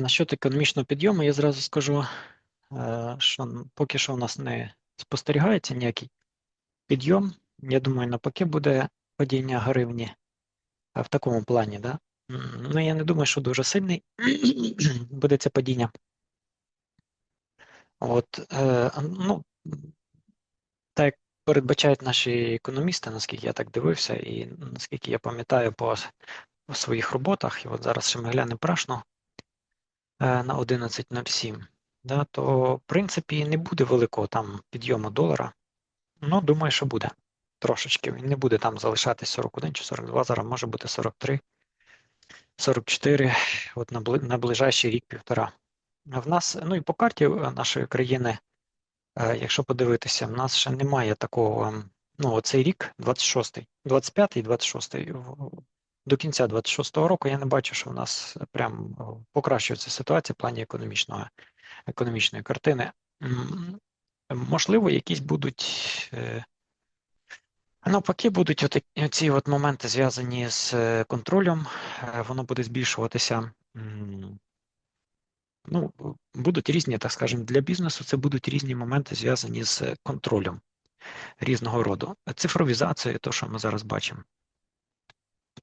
Насчет економічного підйому я зразу скажу, що поки що у нас не спостерігається ніякий підйом. Я думаю, навпаки буде падіння гривні е, в такому плані. Да? Ну, я не думаю, що дуже сильний буде це падіння. От, е, ну, так передбачають наші економісти, наскільки я так дивився, і наскільки я пам'ятаю по по своїх роботах, і от зараз ще ми глянемо прашно на 11.07, да, то в принципі не буде великого там підйому долара. Ну, думаю, що буде. Трошечки. Він не буде там залишатись 41 чи 42, зараз може бути 43, 44, от на, ближайший рік-півтора. В нас, ну і по карті е, нашої країни, е, якщо подивитися, в нас ще немає такого, ем, ну, оцей рік, 26-й, 25-й, 26-й, в- до кінця 26-го року я не бачу, що в нас прям е, покращується ситуація в плані економічного, економічної картини. Можливо, якісь будуть е, Навпаки, будуть от ці от моменти зв'язані з е, контролем, е, воно буде збільшуватися. Ну, будуть різні, так скажемо, для бізнесу це будуть різні моменти зв'язані з контролем різного роду. Цифровізація, то, що ми зараз бачимо.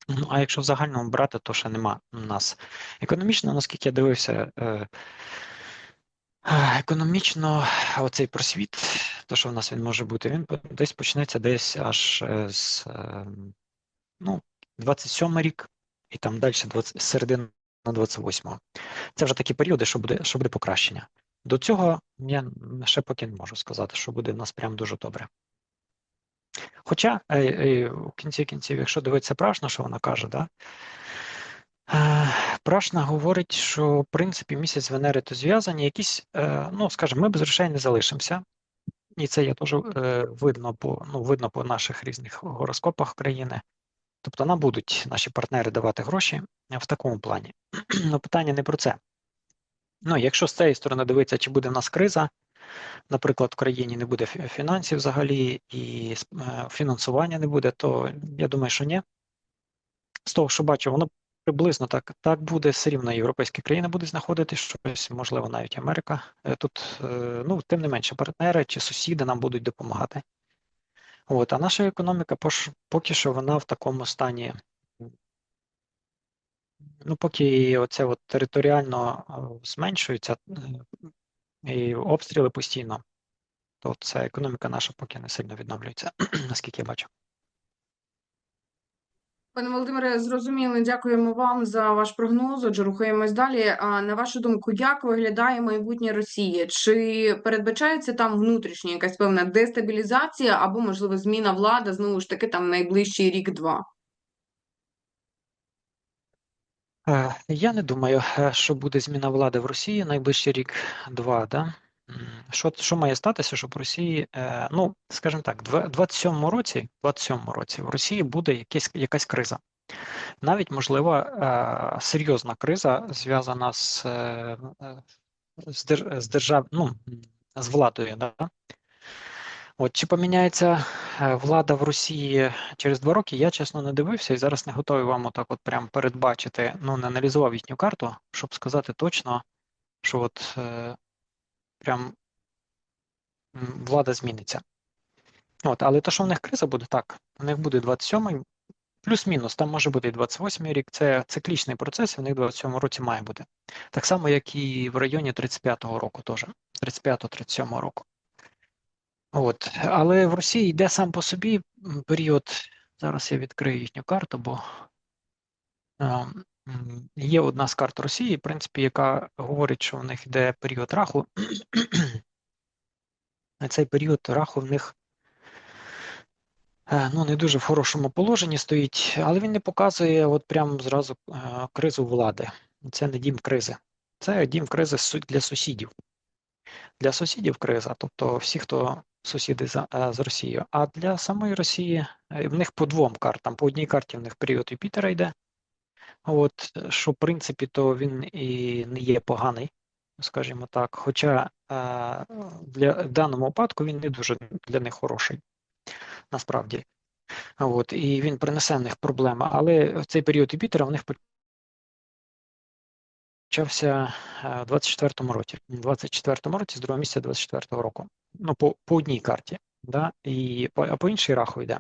Ну, а якщо в загальному брати, то ще нема у нас. Економічно, наскільки я дивився, е, е, економічно оцей просвіт, то, що в нас він може бути, він десь почнеться десь аж е, з ну, 27 рік, і там далі 20, середина 28-го. Це вже такі періоди, що буде, що буде покращення. До цього я ще поки не можу сказати, що буде в нас прям дуже добре. Хоча е, е, в кінці кінців, якщо дивитися Прашна, що вона каже, да? е, Прашна говорить, що в принципі місяць Венери то зв'язані, якісь, ну скажімо, ми без грошей не залишимося. І це є теж видно по ну, видно по наших різних гороскопах країни. Тобто нам будуть наші партнери давати гроші в такому плані. Ну, питання не про це. Ну, якщо з цієї сторони дивитися, чи буде в нас криза, наприклад, в країні не буде фінансів взагалі і е, фінансування не буде, то я думаю, що ні. З того, що бачу, воно приблизно так, так буде, все рівно європейські країни будуть знаходити щось, можливо, навіть Америка. Е, Тут, е, ну, тим не менше, партнери чи сусіди нам будуть допомагати. От, а наша економіка поки що вона в такому стані. Ну, поки оце от територіально зменшується і обстріли постійно, то це економіка наша поки не сильно відновлюється, наскільки я бачу. Пане Володимире, зрозуміло, дякуємо вам за ваш прогноз. Отже, рухаємось далі. А на вашу думку, як виглядає майбутнє Росії? Чи передбачається там внутрішня якась певна дестабілізація або, можливо, зміна влади знову ж таки там найближчий рік-два? Е, Я не думаю, е, що буде зміна влади в Росії найближчий рік-два. Да? Що, що має статися, щоб в Росії, е, ну, скажімо так, в 27-му році, 27-му році в Росії буде якась, якась криза. Навіть, можливо, е, серйозна криза зв'язана з, е, е, з, держав, ну, з владою. Да? От чи поміняється е, влада в Росії через два роки, я чесно не дивився і зараз не готовий вам отак от прям передбачити, ну не аналізував їхню карту, щоб сказати точно, що от е, прям влада зміниться. От, але то, що в них криза буде, так, у них буде 27-й, плюс-мінус, там може бути і 28-й рік, це циклічний процес, і в них в 27-му році має бути. Так само, як і в районі 35-го року теж, 35-37 року. От. Але в Росії йде сам по собі період. Зараз я відкрию їхню карту, бо є одна з карт Росії, в принципі, яка говорить, що в них йде період раху. Цей період раху в них е, ну, не дуже в хорошому положенні стоїть, але він не показує от прямо зразу е, кризу влади. Це не дім кризи. Це дім кризи для сусідів. Для сусідів криза, тобто всі, хто сусіди за, е, з Росією. А для самої Росії е, в них по двом картам. По одній карті в них період Юпітера йде. От, що в принципі, то він і не є поганий, скажімо так. Хоча е, для в даному випадку він не дуже для них хороший, насправді. От, і він принесе в них проблеми. Але в цей період Юпітера в них почався е, в 24-му році. В 24-му році, з другого місяця 24-го року. Ну, по, по одній карті, да? і, по, а по іншій раху йде.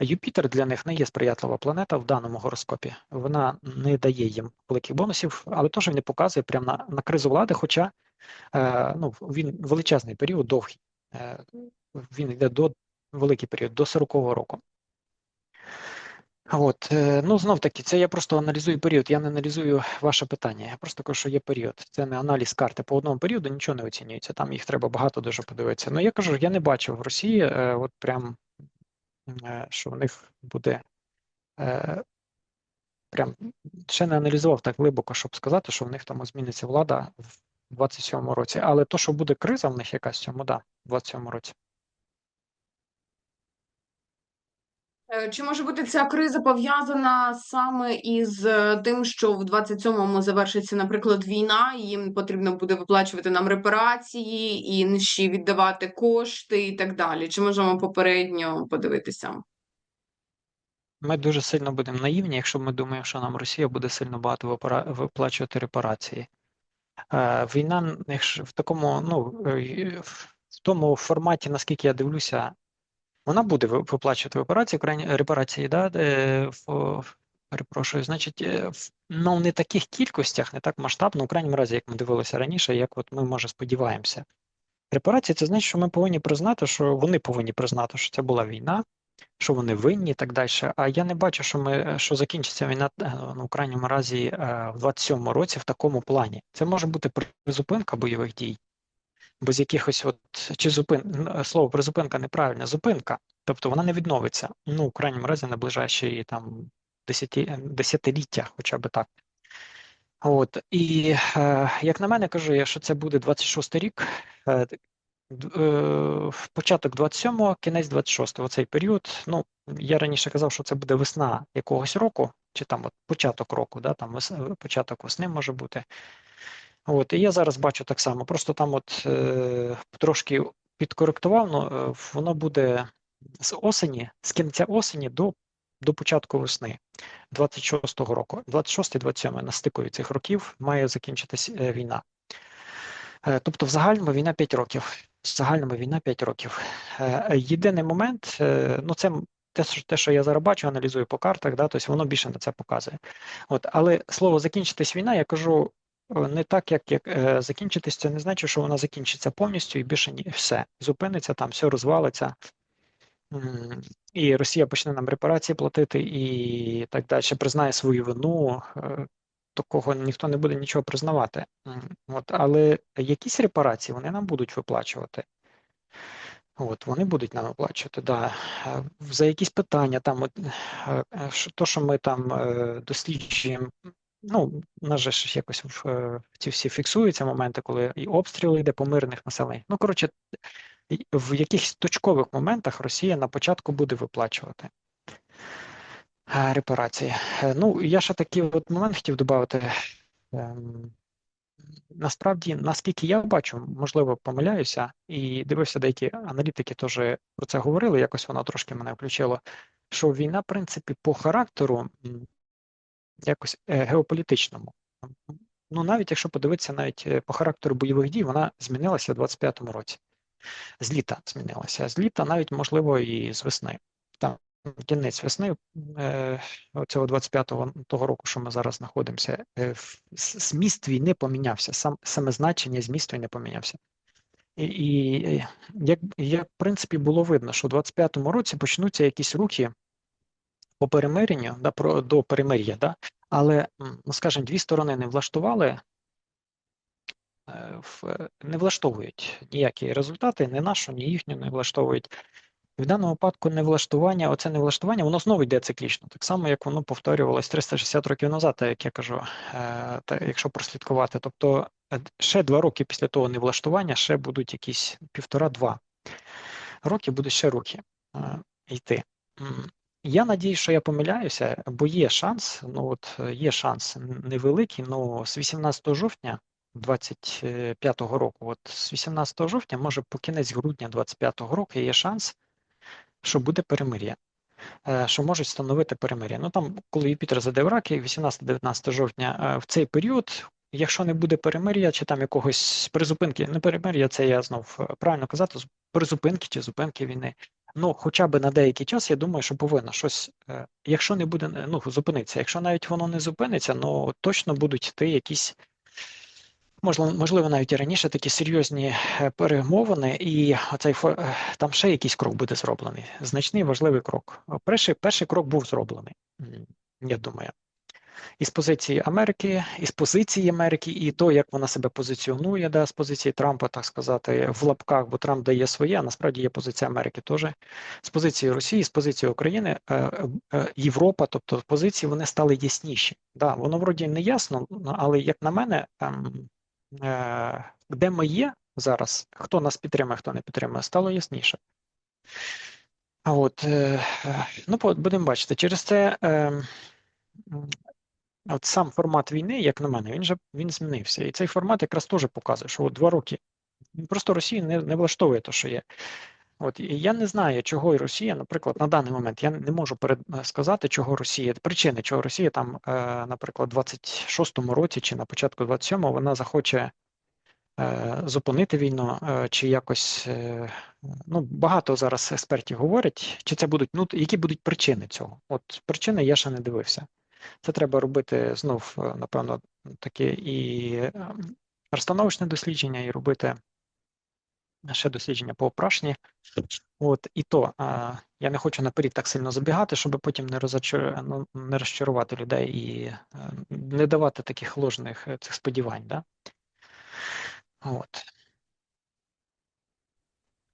Юпітер для них не є сприятлива планета в даному гороскопі. Вона не дає їм великих бонусів, але теж не показує прямо на, на кризу влади, хоча е, ну, він величезний період, довгий. Е, він йде до великий період, до 40-го року. От, е, ну знов таки, це я просто аналізую період. Я не аналізую ваше питання. Я просто кажу, що є період. Це не аналіз карти по одному періоду, нічого не оцінюється. Там їх треба багато дуже подивитися. Ну я кажу, я не бачив в Росії, е, от прям е, що в них буде. Прям ще не аналізував так глибоко, щоб сказати, що в них там зміниться влада в 27-му році. Але то, що буде криза в них якась цьому, да, в 27-му році. Е, Чи може бути ця криза пов'язана саме із е, тим, що в 27-му завершиться, наприклад, війна, і їм потрібно буде виплачувати нам репарації, інші віддавати кошти і так далі? Чи можемо попередньо подивитися? Ми дуже сильно будемо наївні, якщо ми думаємо, що нам Росія буде сильно багато виплачувати репарації. Е, Війна, якщо в такому, ну е, в тому форматі, наскільки я дивлюся, вона буде виплачувати репарації, репарації, да, в, перепрошую, значить, е, ну не таких кількостях, не так масштабно, у крайньому разі, як ми дивилися раніше, як от ми може сподіваємося. Репарації це значить, що ми повинні признати, що вони повинні признати, що це була війна, що вони винні і так далі. А я не бачу, що ми що закінчиться війна е, ну, в крайньому разі е, в 27-му році в такому плані. Це може бути призупинка бойових дій, без якихось от чи зупин слово призупинка неправильне, зупинка. Тобто вона не відновиться. Ну, в крайньому разі на ближайші там десяті, десятиліття, хоча б так. От і е, як на мене, кажу я, що це буде 26 рік. Е, е, початок 27-го, кінець 26-го, цей період. Ну, я раніше казав, що це буде весна якогось року, чи там от початок року, да, там початок весни може бути. От, і я зараз бачу так само. Просто там от е, трошки підкоректував, ну, е, воно буде з осені, з кінця осені до, до початку весни 26-го року. 26-27 на стикові цих років має закінчитись е, війна. Е, Тобто, в загальному війна 5 років. В загальному війна 5 років. Е, Єдиний момент, е, ну це те, що, те, що я зараз бачу, аналізую по картах, да, тобто воно більше на це показує. От, але слово закінчитись війна, я кажу не так, як, як е, закінчитись, це не значить, що вона закінчиться повністю і більше ні, все. Зупиниться там, все розвалиться. І Росія почне нам репарації платити і так далі, признає свою вину. е, Такого ніхто не буде нічого признавати. От, але якісь репарації вони нам будуть виплачувати. От, вони будуть нам виплачувати, да. Е, За якісь питання, там, от, то, що ми там досліджуємо, ну, же ж якось в, е, ці всі фіксуються моменти, коли і обстріли йде по мирних населень. Ну, коротше, в якихось точкових моментах Росія на початку буде виплачувати е, репарації. Е, Ну, я ще такий от момент хотів додати. Ем, Насправді, наскільки я бачу, можливо, помиляюся, і дивився, деякі аналітики теж про це говорили, якось воно трошки мене включило, що війна, в принципі, по характеру якось е, геополітичному. Ну, навіть якщо подивитися навіть е, по характеру бойових дій, вона змінилася в 25-му році. З літа змінилася. З літа навіть, можливо, і з весни. Там кінець весни е, цього 25-го того року, що ми зараз знаходимося, зміст війни помінявся, сам, саме значення змісту війни помінявся. І, і як, як, в принципі, було видно, що в 25-му році почнуться якісь рухи по перемиренню, да, про, до перемир'я, да, але, ну, скажімо, дві сторони не влаштували, е, не влаштовують ніякі результати, ні нашу, ні їхню не влаштовують. В даному випадку невлаштування, оце невлаштування, воно знову йде циклічно, так само, як воно повторювалось 360 років назад, як я кажу, е, та, якщо прослідкувати. Тобто е, ще два роки після того невлаштування ще будуть якісь півтора-два роки, будуть ще е, йти. Я надію, що я помиляюся, бо є шанс, ну от е, є шанс невеликий, ну з 18 жовтня 25-го року, от з 18 жовтня, може по кінець грудня 25-го року є шанс, що буде перемир'я, е, що можуть встановити перемир'я. Ну там, коли Юпітер заде в раки, 18-19 жовтня, е, в цей період якщо не буде перемир'я чи там якогось призупинки, не перемир'я, це я знов правильно казати, призупинки чи зупинки війни. Ну, хоча б на деякий час, я думаю, що повинно щось, е, якщо не буде, е, ну, зупинитися. Якщо навіть воно не зупиниться, ну точно будуть йти якісь, можливо, навіть і раніше такі серйозні е, перемовини, і оцей там ще якийсь крок буде зроблений. Значний важливий крок. Перший, перший крок був зроблений, я думаю із позиції Америки, із позиції Америки, і то, як вона себе позиціонує, да, з позиції Трампа, так сказати, в лапках, бо Трамп дає своє, а насправді є позиція Америки теж. З позиції Росії, з позиції України, е, е, Європа, тобто позиції вони стали ясніші. Да, воно вроді не ясно, але як на мене, ем, е, де ми є зараз, хто нас підтримує, хто не підтримує, стало ясніше. А от, е, е, ну, будемо бачити, через це. От сам формат війни, як на мене, він же він змінився. І цей формат якраз теж показує, що от два роки просто Росію не, не влаштовує те, що є. От і я не знаю, чого і Росія, наприклад, на даний момент я не можу перед е, сказати, чого Росія, причини, чого Росія там, е, наприклад, в 26-му році чи на початку 27-го вона захоче е, зупинити війну, е, чи якось е, ну багато зараз експертів говорять, чи це будуть ну які будуть причини цього. От причини я ще не дивився. Це треба робити знов, е, напевно, таке і е, розстановочне дослідження, і робити ще дослідження по опрашні. От і то а, я не хочу наперед так сильно забігати, щоб потім не розочар... ну, не розчарувати людей і е, не давати таких ложних е, цих сподівань. Да? От.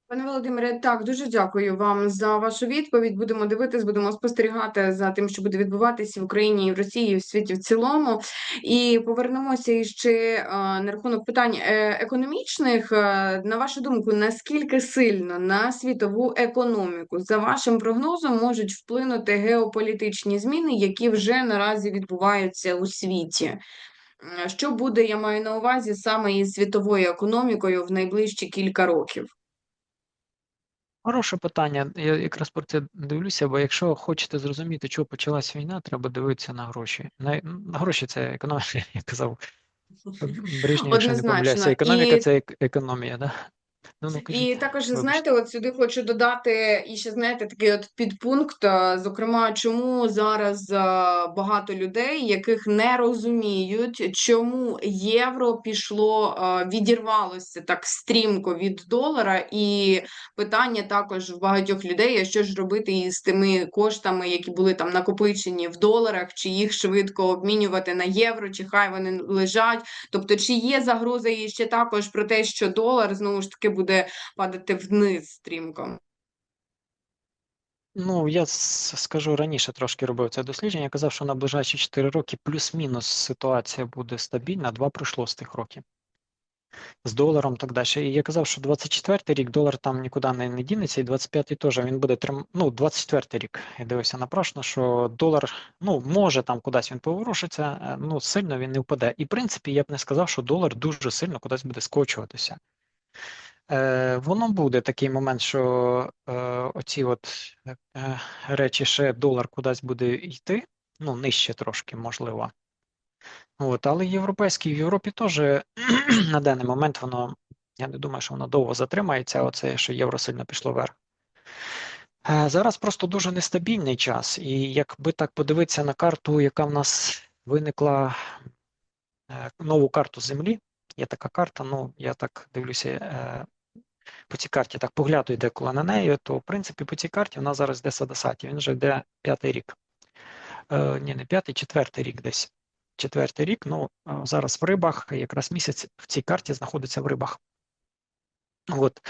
Пане Володимире, так, дуже дякую вам за вашу відповідь. Будемо дивитись, будемо спостерігати за тим, що буде відбуватися в Україні і в Росії, і в світі в цілому. І повернемося іще е, на рахунок питань е, економічних. Е, На вашу думку, наскільки сильно на світову економіку, за вашим прогнозом, можуть вплинути геополітичні зміни, які вже наразі відбуваються у світі? Що буде, я маю на увазі, саме із світовою економікою в найближчі кілька років? Хороше питання. Я якраз про це дивлюся, бо якщо хочете зрозуміти, чого почалась війна, треба дивитися на гроші. На, на гроші це економія, я казав Брежнєв, якщо не помиляюся. Економіка І- це ек- економія, да? Ну, ну, кажіть. І також, вибачте. знаєте, от сюди хочу додати і ще, знаєте, такий от підпункт, зокрема, чому зараз багато людей, яких не розуміють, чому євро пішло, відірвалося так стрімко від долара, і питання також в багатьох людей, а що ж робити із тими коштами, які були там накопичені в доларах, чи їх швидко обмінювати на євро, чи хай вони лежать. Тобто, чи є загроза і ще також про те, що долар знову ж таки буде падати вниз стрімко? Ну, я скажу раніше трошки робив це дослідження. Я казав, що на ближайші 4 роки плюс-мінус ситуація буде стабільна, два пройшло з тих років. З доларом так далі. І я казав, що 24-й рік долар там нікуди не, не дінеться, і 25-й теж він буде трим... Ну, 24-й рік. Я дивився напрашно, що долар, ну, може там кудись він поворушиться, е, ну, сильно він не впаде. І в принципі, я б не сказав, що долар дуже сильно кудись буде скочуватися. Е, воно буде такий момент, що е, оці от е, речі ще долар кудись буде йти, ну, нижче трошки, можливо. От, але європейський в Європі теж на даний момент воно, я не думаю, що воно довго затримається, оце, що євро сильно пішло вверх. Е, Зараз просто дуже нестабільний час, і якби так подивитися на карту, яка в нас виникла е, нову карту Землі, є така карта, ну я так дивлюся е, по цій карті, так поглядаю деколи на неї, то в принципі по цій карті вона зараз йде Садасаті, він вже йде п'ятий рік. Е, ні, не п'ятий, четвертий рік десь. Четвертий рік, ну е, зараз в рибах, якраз місяць в цій карті знаходиться в рибах. От.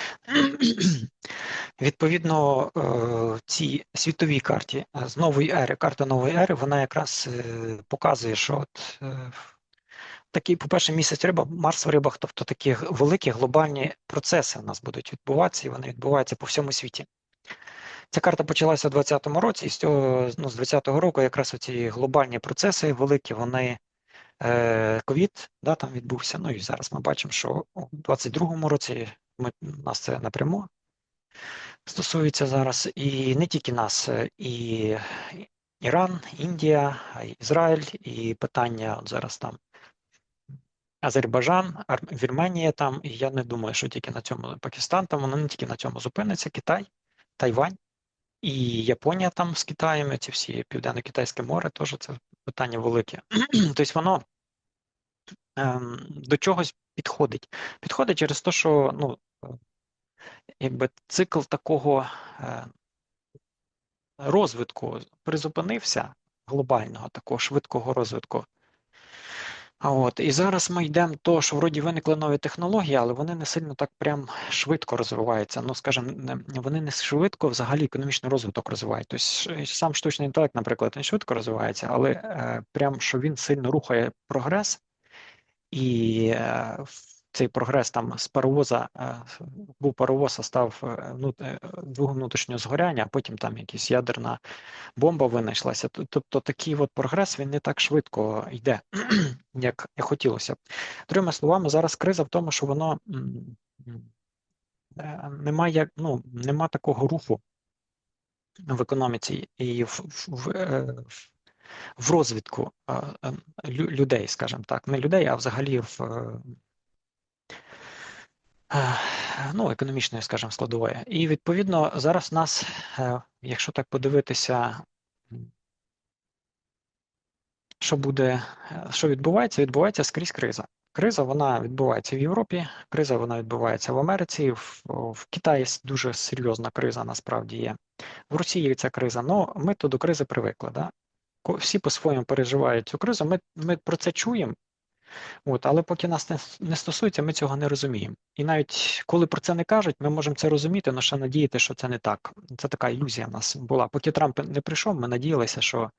Відповідно, е, цій світовій карті з нової ери, карта нової ери, вона якраз показує, що от такий, по-перше, місяць риба, Марс в рибах, тобто такі великі глобальні процеси у нас будуть відбуватися, і вони відбуваються по всьому світі. Ця карта почалася у 2020 році, і з цього, ну, з 2020 року якраз ці глобальні процеси великі, вони е, ковід, да, там відбувся. Ну і зараз ми бачимо, що у 2022 році ми, нас це напряму стосується зараз, і не тільки нас, е, і Іран, Індія, Ізраїль, і питання от зараз там Азербайджан, Вірменія там, і я не думаю, що тільки на цьому Пакистан, там воно не тільки на цьому зупиниться, Китай, Тайвань і Японія там з Китаєм, ці всі Південно-Китайське море, теж це питання велике. тобто воно ем, до чогось підходить. Підходить через те, що ну, якби цикл такого е, розвитку призупинився, глобального такого швидкого розвитку. А от, і зараз ми йдемо то, що вроді виникли нові технології, але вони не сильно так прям швидко розвиваються. Ну, скажімо, вони не швидко взагалі економічний розвиток розвивають. Тобто сам штучний інтелект, наприклад, не швидко розвивається, але е, прям що він сильно рухає прогрес, і е, цей прогрес там з паровоза е, був паровоз, а став е, ну, е, внутрішнього згоряння, а потім там якась ядерна бомба винайшлася. Тобто такий от прогрес він не так швидко йде, як, хотілося б. Другими словами, зараз криза в тому, що воно немає, ну, нема такого руху в економіці і в, в, в, в- розвитку лю- людей, скажімо так, не людей, а взагалі в ну, економічної, скажімо, складової. І відповідно зараз нас, е, якщо так подивитися, що буде, е, що відбувається, відбувається скрізь криза. Криза вона відбувається в Європі, криза вона відбувається в Америці, в, в Китаї дуже серйозна криза насправді є. В Росії ця криза. Ну ми то до кризи привикли. Да? Всі по-своєму переживають цю кризу. Ми, ми про це чуємо, от, але поки нас не, стосується, ми цього не розуміємо. І навіть коли про це не кажуть, ми можемо це розуміти, але ще надіяти, що це не так. Це така ілюзія в нас була. Поки Трамп не прийшов, ми надіялися, що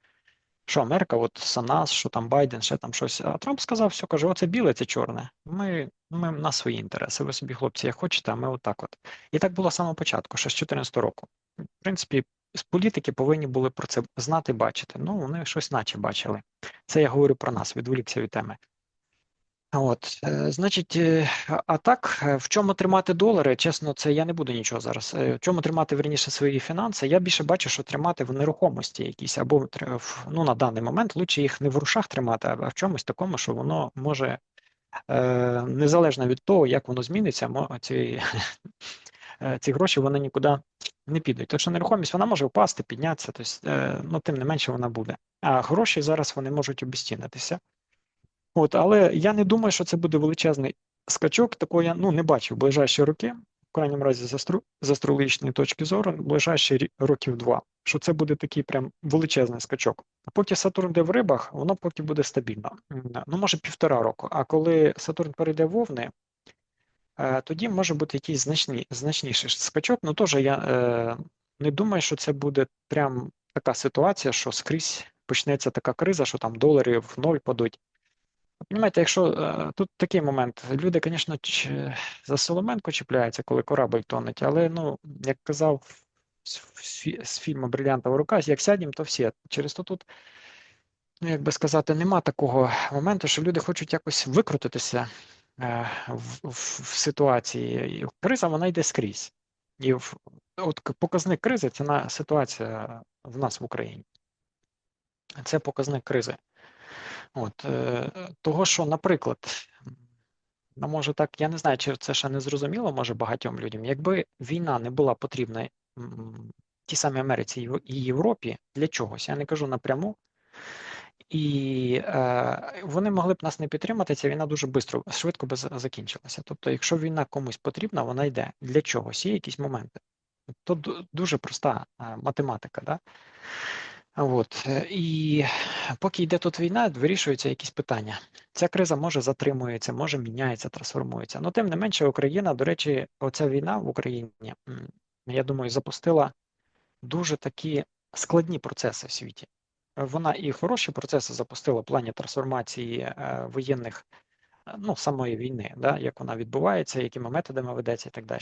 що Америка, от САНАС, що там Байден, ще там щось. А Трамп сказав, все каже: оце біле, це чорне. Ми, ми на свої інтереси. Ви собі, хлопці, як хочете, а ми отак от. І так було з самого початку, ще з 2014 року. В принципі, політики повинні були про це знати, бачити. Ну, вони щось наче бачили. Це я говорю про нас, відволікся від теми. От, е, значить, е, а так, е, в чому тримати долари? Чесно, це я не буду нічого зараз. В чому тримати верніше свої фінанси? Я більше бачу, що тримати в нерухомості якісь, або ну, на даний момент лучше їх не в грошах тримати, а в чомусь такому, що воно може, незалежно від того, як воно зміниться, ці, ці гроші вони нікуди не підуть. Тому що нерухомість вона може впасти, піднятися, тобто, ну, тим не менше вона буде. А гроші зараз вони можуть обезцінитися. От, але я не думаю, що це буде величезний скачок. Такого я ну, не бачу в ближайші роки, в крайньому разі з, астрологічної точки зору, в ближайші років два, що це буде такий прям величезний скачок. Поки Сатурн йде в рибах, воно поки буде стабільно. Ну, може, півтора року. А коли Сатурн перейде в Овни, е, тоді може бути якийсь значні, значніший скачок. Ну, теж я е, не думаю, що це буде прям така ситуація, що скрізь почнеться така криза, що там долари в ноль падуть. Понімаєте, якщо е, тут такий момент, люди, звісно, за Соломенко чіпляються, коли корабль тонеть, але ну, як казав з, фі- з фільму Брилянтова рука, як сядемо, то всі. Через то тут, ну як би сказати, нема такого моменту, що люди хочуть якось викрутитися е, в, в, в ситуації. І Криза вона йде скрізь. І в, от показник кризи це на ситуація в нас в Україні. Це показник кризи. От, е, того, що, наприклад, ну, може так, я не знаю, чи це ще не зрозуміло, може багатьом людям. Якби війна не була потрібна тій самій Америці і Європі для чогось, я не кажу напряму, і е, вони могли б нас не підтримати, ця війна дуже швидко, швидко би закінчилася. Тобто, якщо війна комусь потрібна, вона йде для чогось, є якісь моменти. Ду- дуже проста е, математика, да? От, і поки йде тут війна, вирішуються якісь питання. Ця криза може затримується, може міняється, трансформується. Ну, тим не менше, Україна, до речі, оця війна в Україні, я думаю, запустила дуже такі складні процеси в світі. Вона і хороші процеси запустила в плані трансформації е, воєнних, ну, самої війни, да, як вона відбувається, якими методами ведеться і так далі.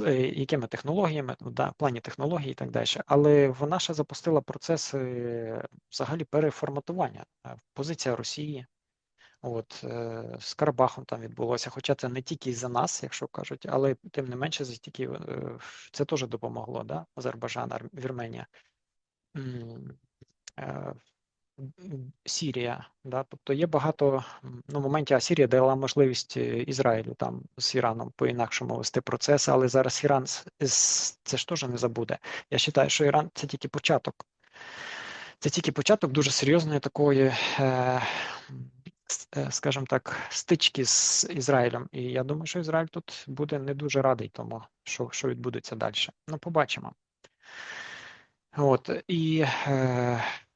Е, Якими технологіями, ну, да, в плані технологій і так далі. Але вона ще запустила процеси е, взагалі переформатування. Е, Позиція Росії, от, з Карабахом там відбулося, хоча це не тільки за нас, якщо кажуть, але тим не менше, за тільки, це теж допомогло, да? Азербайджан, Вірменія. Сірія, да, тобто є багато ну, в моменті, а Сірія дала можливість е, Ізраїлю там з Іраном по-інакшому вести процес, але зараз Іран це ж теж не забуде. Я вважаю, що Іран це тільки початок. Це тільки початок дуже серйозної такої, е, е, скажімо так, стички з Ізраїлем. І я думаю, що Ізраїль тут буде не дуже радий тому, що, що відбудеться далі. Ну, побачимо. От і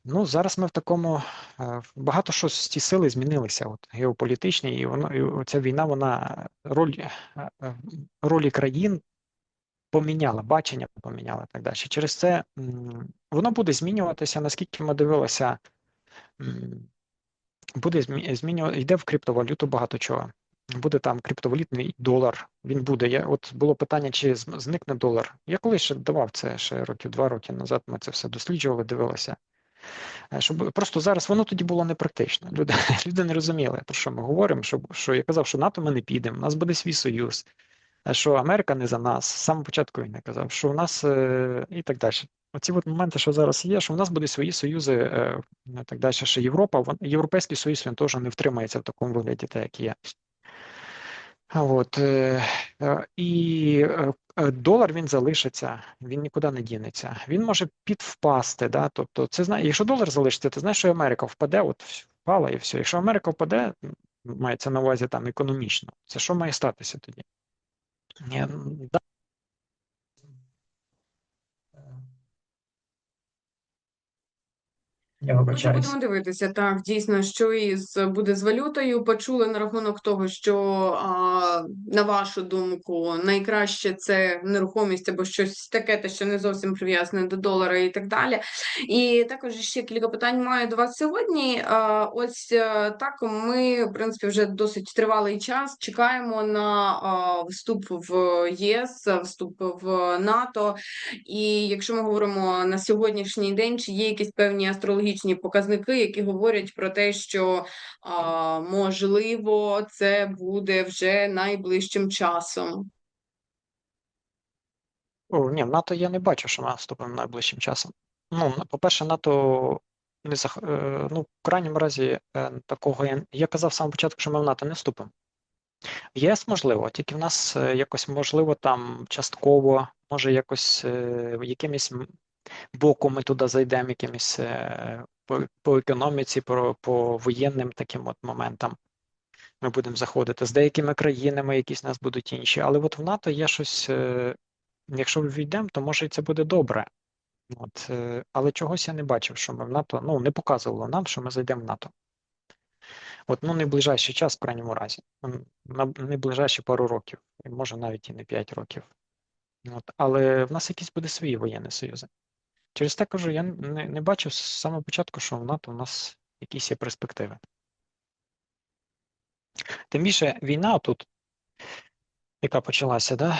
ну зараз ми в такому е, багато що з ті сили змінилися, от геополітичні, і воно і ця війна, вона роль е, е, ролі країн поміняла, бачення поміняла так далі. Через це воно буде змінюватися, наскільки ми дивилися, буде змінювати, йде в криптовалюту багато чого. Буде там криптовалютний долар. Він буде. Я от було питання, чи зникне долар. Я колись ще давав це ще років два роки назад. Ми це все досліджували, дивилися. Е, Щоб просто зараз воно тоді було непрактично. Люди, люди не розуміли, про що ми говоримо. Що, що я казав, що НАТО ми не підемо, у нас буде свій союз, е, що Америка не за нас. З самого початку він не казав, що у нас е, і так далі. Оці от моменти, що зараз є, що в нас буде свої союзи, е, так далі, що Європа, Європейський Союз він теж не втримається в такому вигляді, так як є. От, е, е, і е, долар він залишиться, він нікуди не дінеться. Він може підвпасти. Да? Тобто, це знає, якщо долар залишиться, ти знаєш, що Америка впаде, от впала і все. Якщо Америка впаде, мається на увазі там економічно. Це що має статися тоді? Ні, м, да. Я Ми будемо дивитися, так, дійсно, що із буде з валютою. Почули на рахунок того, що а, на вашу думку найкраще це нерухомість або щось таке, те, що не зовсім прив'язане до долара і так далі. І також ще кілька питань маю до вас сьогодні. А, ось е, так, ми, в принципі, вже досить тривалий час чекаємо на а, вступ в ЄС, вступ в НАТО. І якщо ми говоримо на сьогоднішній день, чи є якісь певні астрологічні показники, які говорять про те, що а, можливо це буде вже найближчим часом? О, ні, в НАТО я не бачу, що ми вступимо найближчим часом. Ну, по-перше, НАТО не зах... е, ну, в крайньому разі е, такого я, казав з самого початку, що ми в НАТО не вступимо. ЄС можливо, тільки в нас е, якось можливо там частково, може якось е, боком ми туди зайдемо, якимось е, по, по економіці, по, по воєнним таким от моментам. Ми будемо заходити з деякими країнами, якісь нас будуть інші. Але от в НАТО є щось, е, якщо війдемо, то може і це буде добре. От, е, але чогось я не бачив, що ми в НАТО, ну не показувало нам, що ми зайдемо в НАТО. От, ну, не час, в крайньому разі. На не пару років, може навіть і не 5 років. От, але в нас якісь буде свої воєнні союзи. Через те кажу, я не, не бачив з самого початку, що в НАТО у нас якісь є перспективи. Тим більше війна тут, яка почалася, да,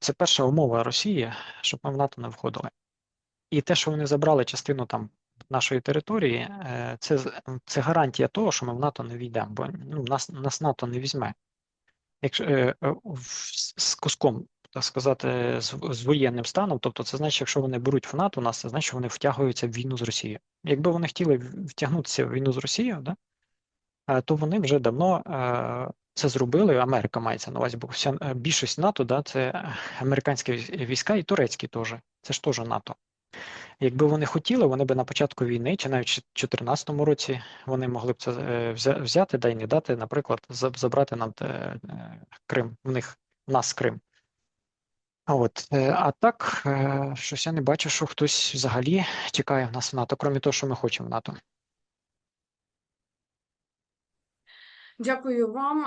це перша умова Росії, щоб ми в НАТО не входили. І те, що вони забрали частину там нашої території, е, це, це гарантія того, що ми в НАТО не війдемо, бо ну, нас, нас НАТО не візьме. Якщо е, е, з куском, так сказати, з, з воєнним станом, тобто це значить, якщо вони беруть в НАТО нас, це значить, що вони втягуються в війну з Росією. Якби вони хотіли втягнутися в війну з Росією, да, е, то вони вже давно е, це зробили. Америка мається на увазі, бо вся е, більшість НАТО, да, це американські війська і турецькі теж. Це ж теж НАТО. Якби вони хотіли, вони би на початку війни, чи навіть в 2014 році, вони могли б це взяти, да й не дати, наприклад, забрати нам Крим, в них в нас Крим. А от, е, а так, е, щось я не бачу, що хтось взагалі чекає в нас в НАТО, крім того, що ми хочемо в НАТО. Дякую вам.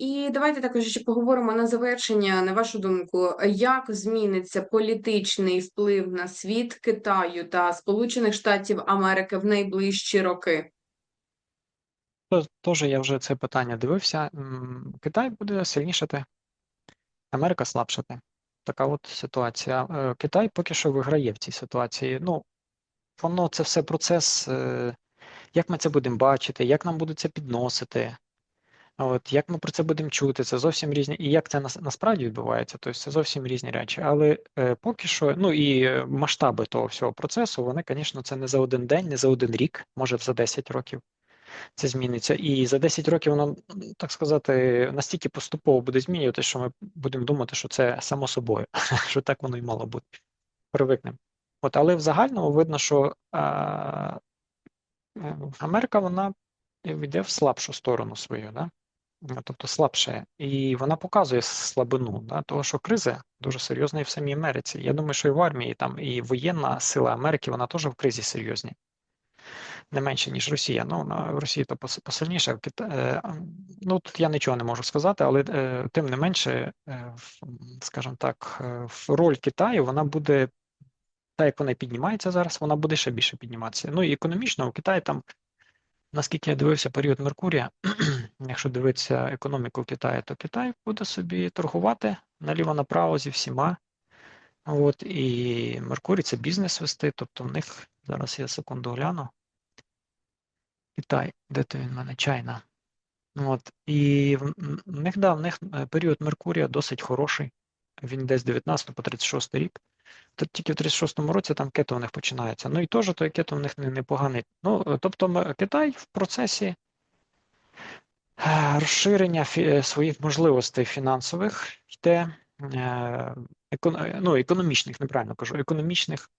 І давайте також ще поговоримо на завершення, на вашу думку, як зміниться політичний вплив на світ Китаю та Сполучених Штатів Америки в найближчі роки? То- Теж я вже це питання дивився. Китай буде сильнішати, Америка слабшати. Така от ситуація. Е, Китай поки що виграє в цій ситуації. Ну, воно це все процес, е, як ми це будемо бачити, як нам будуть це підносити. От як ми про це будемо чути, це зовсім різні, і як це нас, насправді відбувається, тобто це зовсім різні речі. Але е, поки що, ну і е, масштаби того всього процесу, вони, звісно, це не за один день, не за один рік, може за 10 років це зміниться. І за 10 років воно, так сказати, настільки поступово буде змінюватися, що ми будемо думати, що це само собою, що так воно і мало бути. Привикнемо. От, але в загальному видно, що а, е, Америка вона йде в слабшу сторону свою, да? Ну, тобто слабше, і вона показує слабину, да? того, що криза дуже серйозна і в самій Америці. Я думаю, що і в армії там і воєнна сила Америки, вона теж в кризі серйозній. Не менше, ніж Росія. Ну, в Росії то посильніше. е, Ну, тут я нічого не можу сказати, але е, тим не менше, е, скажімо так, роль Китаю вона буде, так як вона піднімається зараз, вона буде ще більше підніматися. Ну і економічно у Китаї там, наскільки я дивився період Меркурія, якщо дивитися економіку Китаю, то Китай буде собі торгувати наліво-направо зі всіма. От, і Меркурій це бізнес вести, тобто в них, зараз я секунду гляну. Китай, де то він в мене? Чайна. От, і в них, да, в них е, період Меркурія досить хороший. Він десь 19 по 36 рік. Тут тільки в 36-му році там кето у них починається. Ну і теж той кето у них не- непоганий. Ну, е, тобто Китай в процесі е, розширення фі- своїх можливостей фінансових йде, е, ну, економічних, неправильно кажу, економічних.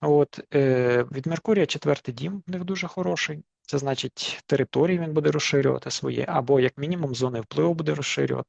От, е, від Меркурія четвертий дім в них дуже хороший. Це значить, території він буде розширювати свої, або як мінімум зони впливу буде розширювати.